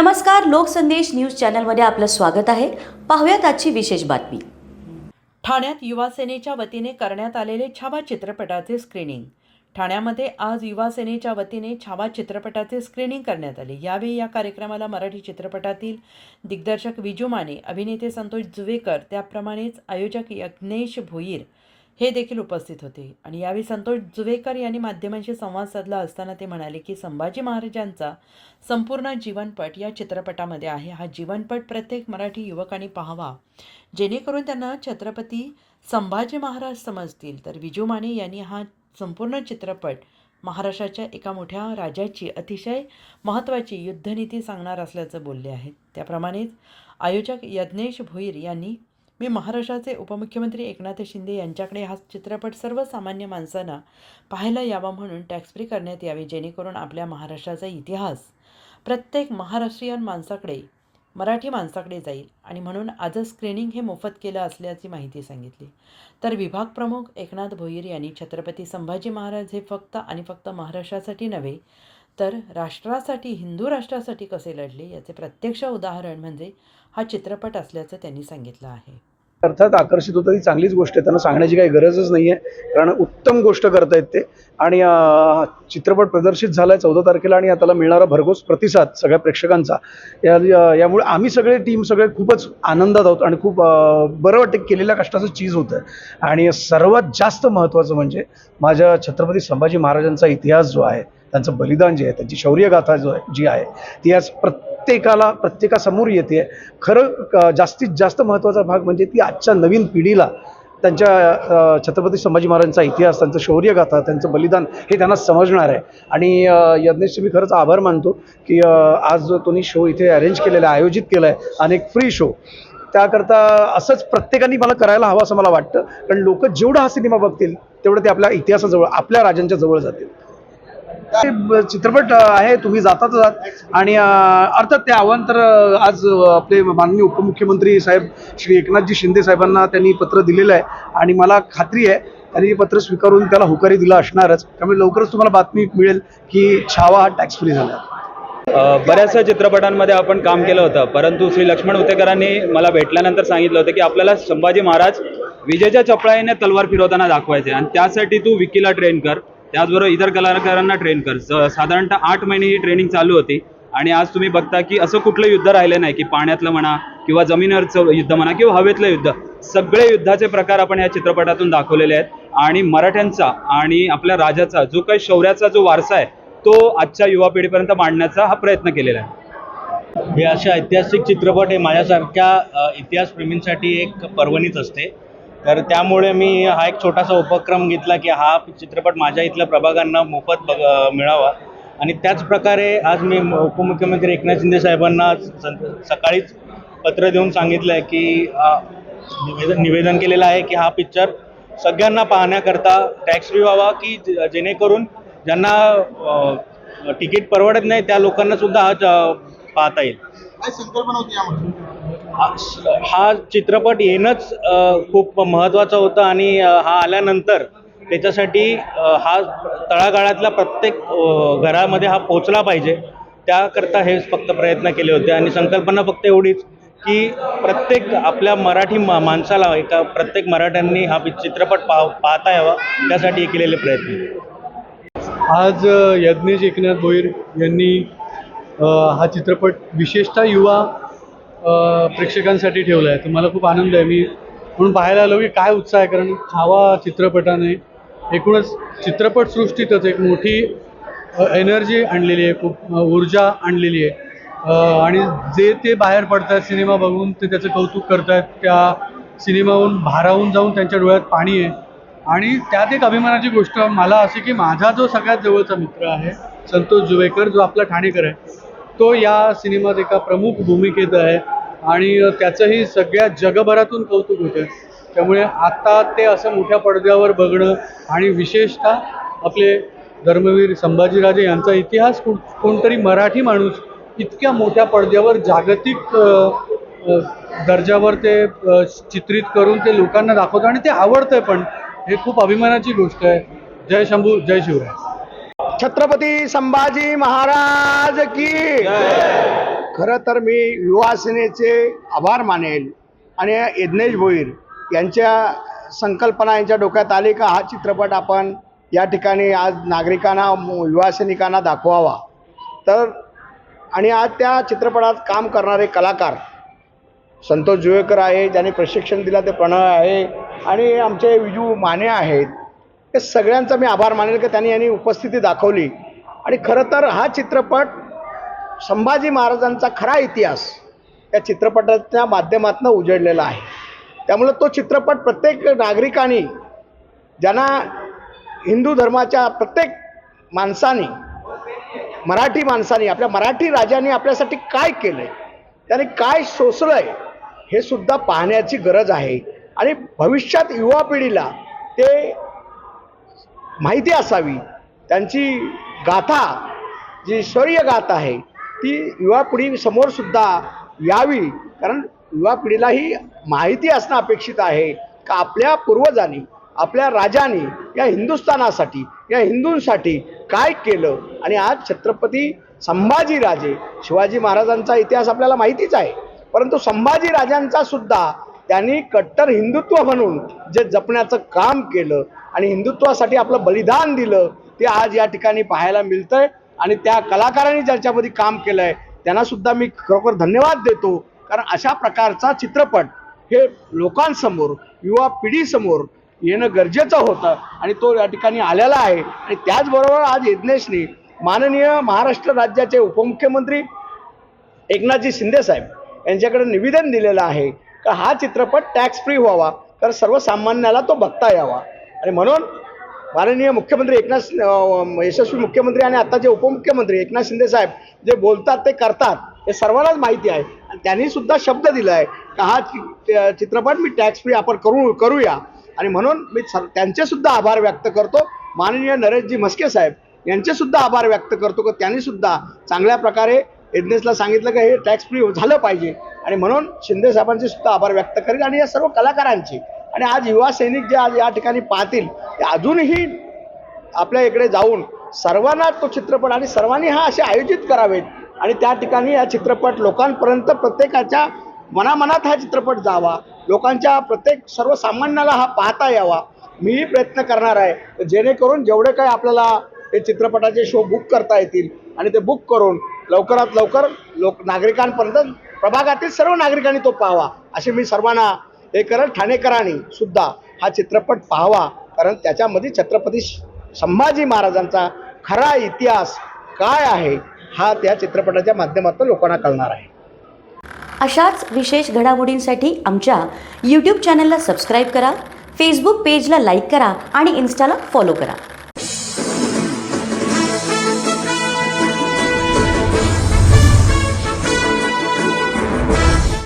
नमस्कार लोकसंदेश न्यूज चॅनलमध्ये आपलं स्वागत आहे. पाहूयात आजची विशेष बातमी. ठाण्यात युवासेनेच्या वतीने करण्यात आलेले छावा चित्रपटाचे स्क्रीनिंग ठाण्यामध्ये आज युवासेनेच्या वतीने छावा चित्रपटाचे स्क्रीनिंग करण्यात आले. यावेळी या कार्यक्रमाला मराठी चित्रपटातील दिग्दर्शक विजू माने अभिनेते संतोष जुवेकर त्याप्रमाणेच आयोजक यज्ञेश भोईर हे देखील उपस्थित होते. आणि यावेळी संतोष जुवेकर यांनी माध्यमांशी संवाद साधला असताना ते म्हणाले की संभाजी महाराजांचा संपूर्ण जीवनपट या चित्रपटामध्ये आहे. हा जीवनपट प्रत्येक मराठी युवकांनी पाहावा. जेणेकरून त्यांना छत्रपती संभाजी महाराज समजतील. तर विजू माने यांनी हा संपूर्ण चित्रपट महाराष्ट्राच्या एका मोठ्या राजाची अतिशय महत्त्वाची युद्धनीती सांगणार असल्याचं बोलले आहेत त्याप्रमाणेच आयोजक यज्ञेश भोईर यांनी मी महाराष्ट्राचे उपमुख्यमंत्री एकनाथ शिंदे यांच्याकडे हा चित्रपट सर्वसामान्य माणसांना पाहायला यावा म्हणून टॅक्स फ्री करण्यात यावे जेणेकरून आपल्या महाराष्ट्राचा इतिहास प्रत्येक महाराष्ट्रीयन माणसाकडे मराठी माणसाकडे जाईल. आणि म्हणून आजच स्क्रीनिंग हे मोफत केलं असल्याची माहिती सांगितली. तर विभाग प्रमुख एकनाथ भोईर यांनी छत्रपती संभाजी महाराज हे फक्त आणि फक्त महाराष्ट्रासाठी नव्हे तर राष्ट्रासाठी हिंदू राष्ट्रासाठी कसे लढले याचे प्रत्यक्ष उदाहरण म्हणजे हा चित्रपट असल्याचं त्यांनी सांगितलं आहे. अर्थात आकर्षित होतं. ही चांगलीच गोष्ट आहे. त्यांना सांगण्याची काही गरजच नाही आहे कारण उत्तम गोष्ट करतायत ते. आणि चित्रपट प्रदर्शित झाला आहे चौदा तारखेला आणि त्याला मिळणारा भरघोस प्रतिसाद सगळ्या प्रेक्षकांचा. या यामुळे आम्ही सगळे टीम सगळे खूपच आनंदात आहोत आणि खूप बरं वाटतं केलेल्या कष्टाचं चीज होतं आहे आणि सर्वात जास्त महत्त्वाचं म्हणजे माझ्या छत्रपती संभाजी महाराजांचा इतिहास जो आहे त्यांचं बलिदान जे आहे त्यांची शौर्यगाथा जो आहे जी आहे ती आज प्रत्येकाला प्रत्येकासमोर येते. खरं क- जास्तीत जास्त महत्त्वाचा भाग म्हणजे ती आजच्या नवीन पिढीला त्यांच्या छत्रपती संभाजी महाराजांचा इतिहास त्यांचं शौर्यगाथा त्यांचं बलिदान हे त्यांना समजणार आहे. आणि यज्ञेशचे मी खरंच आभार मानतो की आज जो तुम्ही शो इथे अरेंज केलेला आहे आयोजित केला आहे अनेक फ्री शो त्याकरता असंच प्रत्येकाने मला करायला हवं असं मला वाटतं. कारण लोक जेवढा हा सिनेमा बघतील तेवढं ते आपल्या इतिहासाजवळ आपल्या राजांच्या जवळ जातील. चित्रपट आहे तुम्ही जाताच जात आणि अर्थात ते आव्हान तर आज आपले माननीय उपमुख्यमंत्री साहेब श्री एकनाथजी शिंदे साहेबांना त्यांनी पत्र दिलेलं आहे. आणि मला खात्री आहे त्यांनी हे पत्र स्वीकारून त्याला हुकारी दिला असणारच. त्यामुळे लवकरच तुम्हाला बातमी मिळेल की छावा हा टॅक्स फ्री झाला बऱ्याचशा चित्रपटांमध्ये आपण काम केलं होतं. परंतु श्री लक्ष्मण उतेकरांनी मला भेटल्यानंतर सांगितलं होतं की आपल्याला संभाजी महाराज विजेच्या चपळाईने तलवार फिरवताना दाखवायचे. आणि त्यासाठी तू विकीला ट्रेन कर. त्याचबरोबर इतर कलाकारांना ट्रेन कर. साधारणतः आठ महिने ही ट्रेनिंग चालू होती. आणि आज तुम्ही बघता की असं कुठलं युद्ध राहिलं नाही की पाण्यातलं म्हणा किंवा जमिनीवरचं युद्ध म्हणा किंवा हवेतलं युद्ध. सगळे युद्धाचे प्रकार आपण या चित्रपटातून दाखवलेले आहेत. आणि मराठ्यांचा आणि आपल्या राजाचा जो काही शौर्याचा जो वारसा आहे तो आजच्या युवा पिढीपर्यंत मांडण्याचा हा प्रयत्न केलेला आहे. हे असे ऐतिहासिक चित्रपट हे माझ्यासारख्या इतिहासप्रेमींसाठी एक पर्वणीच असते. तर त्यामुळे मी हा एक छोटासा उपक्रम घेतला की हा चित्रपट माझ्या इथल्या प्रभागांना मोफत बघ मिळावा. आणि त्याच प्रकारे आज मी उपमुख्यमंत्री एकनाथ शिंदे साहेबांना सकाळीच पत्र देऊन सांगितलं आहे की निवेदन निवेदन केलेलं आहे की हा पिक्चर सगळ्यांना पाहण्याकरता टॅक्स फ्री व्हावा की जेणेकरून ज्यांना तिकीट परवडत नाही त्या लोकांना सुद्धा हा पाहता येईल. हा- हा चित्रपट येणंच खूप महत्त्वाचं होतं आणि हा आल्यानंतर त्याच्यासाठी हा तळागाळातल्या प्रत्येक घरामध्ये हा पोचला पाहिजे. त्याकरता हे फक्त प्रयत्न केले होते आणि संकल्पना फक्त एवढीच की प्रत्येक आपल्या मराठी मा माणसाला एका प्रत्येक मराठ्यांनी हा चित्रपट पाह पाहता यावा त्यासाठी केलेले प्रयत्न. आज यज्ञेश एकनाथ भोईर यांनी हा चित्रपट विशेषतः युवा प्रेक्षकांसाठी ठेवलं आहे तर मला खूप आनंद आहे. मी म्हणून पाहायला आलो की काय उत्साह आहे कारण छावा चित्रपटाने एकूणच चित्रपटसृष्टीतच एक मोठी एनर्जी आणलेली आहे खूप ऊर्जा आणलेली आहे. आणि जे ते बाहेर पडतात सिनेमा बघून ते त्याचं कौतुक करतायत त्या सिनेमाहून भारावून जाऊन त्यांच्या डोळ्यात पाणी आहे. आणि त्यात एक अभिमानाची गोष्ट मला अशी की माझा जो सगळ्यात जवळचा मित्र आहे संतोष जुवेकर जो आपला ठाणेकर आहे तो या सिनेमात एका प्रमुख भूमिकेत आहे आणि त्याचंही सगळ्या जगभरातून कौतुक होतं. त्यामुळे आता ते असं मोठ्या पडद्यावर बघणं आणि विशेषतः आपले धर्मवीर संभाजीराजे यांचा इतिहास कोण कोणतरी मराठी माणूस इतक्या मोठ्या पडद्यावर जागतिक दर्जावर ते चित्रित करून ते लोकांना दाखवतं आणि ते आवडतंय पण. हे खूप अभिमानाची गोष्ट आहे. जय शंभू जय शिवराय. छत्रपती संभाजी महाराज की खरं तर मी युवा सेनेचे आभार मानेल आणि यज्ञेश भोईर यांच्या संकल्पना यांच्या डोक्यात आली का हा चित्रपट आपण या ठिकाणी आज नागरिकांना मु- युवा सैनिकांना दाखवावा. तर आणि आज त्या चित्रपटात काम करणारे कलाकार संतोष जुवेकर आहे ज्यांनी प्रशिक्षण दिलं ते प्रणय आहे आणि आमचे विजू माने आहेत. हे सगळ्यांचा मी आभार मानेल की त्यांनी यांनी उपस्थिती दाखवली. आणि खरं तर हा चित्रपट संभाजी महाराजांचा खरा इतिहास या चित्रपटाच्या माध्यमातून उजळलेला आहे. त्यामुळं तो चित्रपट प्रत्येक नागरिकांनी ज्यांना हिंदू धर्माच्या प्रत्येक माणसाने मराठी माणसाने आपल्या मराठी राजाने आपल्यासाठी काय केलं आहे त्याने काय सोसलं आहे हे सुद्धा पाहण्याची गरज आहे. आणि भविष्यात युवा पिढीला ते माहिती असावी. त्यांची गाथा जी शौर्य गाथा आहे ती युवा पिढी समोरसुद्धा यावी. कारण युवा पिढीलाही माहिती असणं अपेक्षित आहे का आपल्या पूर्वजांनी आपल्या राजांनी या हिंदुस्थानासाठी या हिंदूंसाठी काय केलं? आणि आज छत्रपती संभाजीराजे शिवाजी महाराजांचा इतिहास आपल्याला माहितीच आहे. परंतु संभाजीराजांचा सुद्धा त्यांनी कट्टर हिंदुत्व म्हणून जे जपण्याचं काम केलं आणि हिंदुत्वासाठी आपलं बलिदान दिलं ते आज या ठिकाणी पाहायला मिळतंय. आणि त्या कलाकारांनी ज्याच्यामध्ये काम केलं आहे त्यांना सुद्धा मी खरोखर धन्यवाद देतो. कारण अशा प्रकारचा चित्रपट हे लोकांसमोर युवा पिढीसमोर येणं गरजेचं होतं आणि तो या ठिकाणी आलेला आहे. आणि त्याचबरोबर आज यज्ञेशनी माननीय महाराष्ट्र राज्याचे उपमुख्यमंत्री एकनाथजी शिंदेसाहेब यांच्याकडे निवेदन दिलेलं आहे. का हा चित्रपट टॅक्स फ्री व्हावा. तर सर्वसामान्याला तो बघता यावा. आणि म्हणून माननीय मुख्यमंत्री एकनाथ यशस्वी मुख्यमंत्री आणि आत्ताचे उपमुख्यमंत्री एकनाथ शिंदे साहेब जे बोलतात ते करतात हे सर्वांनाच माहिती आहे. आणि त्यांनी सुद्धा शब्द दिला आहे का हा चित्रपट मी टॅक्स फ्री आपण करू करूया. आणि म्हणून मी सर त्यांचे सुद्धा आभार व्यक्त करतो. माननीय नरेशजी म्हस्के साहेब यांचे सुद्धा आभार व्यक्त करतो. की त्यांनी सुद्धा चांगल्या प्रकारे एडनेसला सांगितलं की हे टॅक्स फ्री झालं पाहिजे. आणि म्हणून शिंदे साहेबांचे सुद्धा आभार व्यक्त करेल आणि या सर्व कलाकारांचे. आणि आज युवा सैनिक जे आज या ठिकाणी पाहतील ते अजूनही आपल्या इकडे जाऊन सर्वांना तो चित्रपट आणि सर्वांनी हा असे आयोजित करावेत. आणि त्या ठिकाणी हा चित्रपट लोकांपर्यंत प्रत्येकाच्या मनामनात हा चित्रपट जावा. लोकांच्या प्रत्येक सर्वसामान्याला हा पाहता यावा. मीही प्रयत्न करणार आहे. जेणेकरून जेवढे काही आपल्याला हे चित्रपटाचे शो बुक करता येतील आणि ते बुक करून लवकरात लवकर लोक नागरिकांपर्यंत प्रभागातील सर्व नागरिकांनी तो पाहावा असे मी सर्वांना हे करत ठाणेकरांनी सुद्धा हा चित्रपट पाहावा. कारण त्याच्यामध्ये छत्रपती संभाजी महाराजांचा खरा इतिहास काय आहे हा त्या चित्रपटाच्या माध्यमातून लोकांना कळणार आहे. अशाच विशेष घडामोडींसाठी आमच्या यूट्यूब चॅनलला सबस्क्राईब करा फेसबुक पेजला लाईक करा आणि इन्स्टाला फॉलो करा.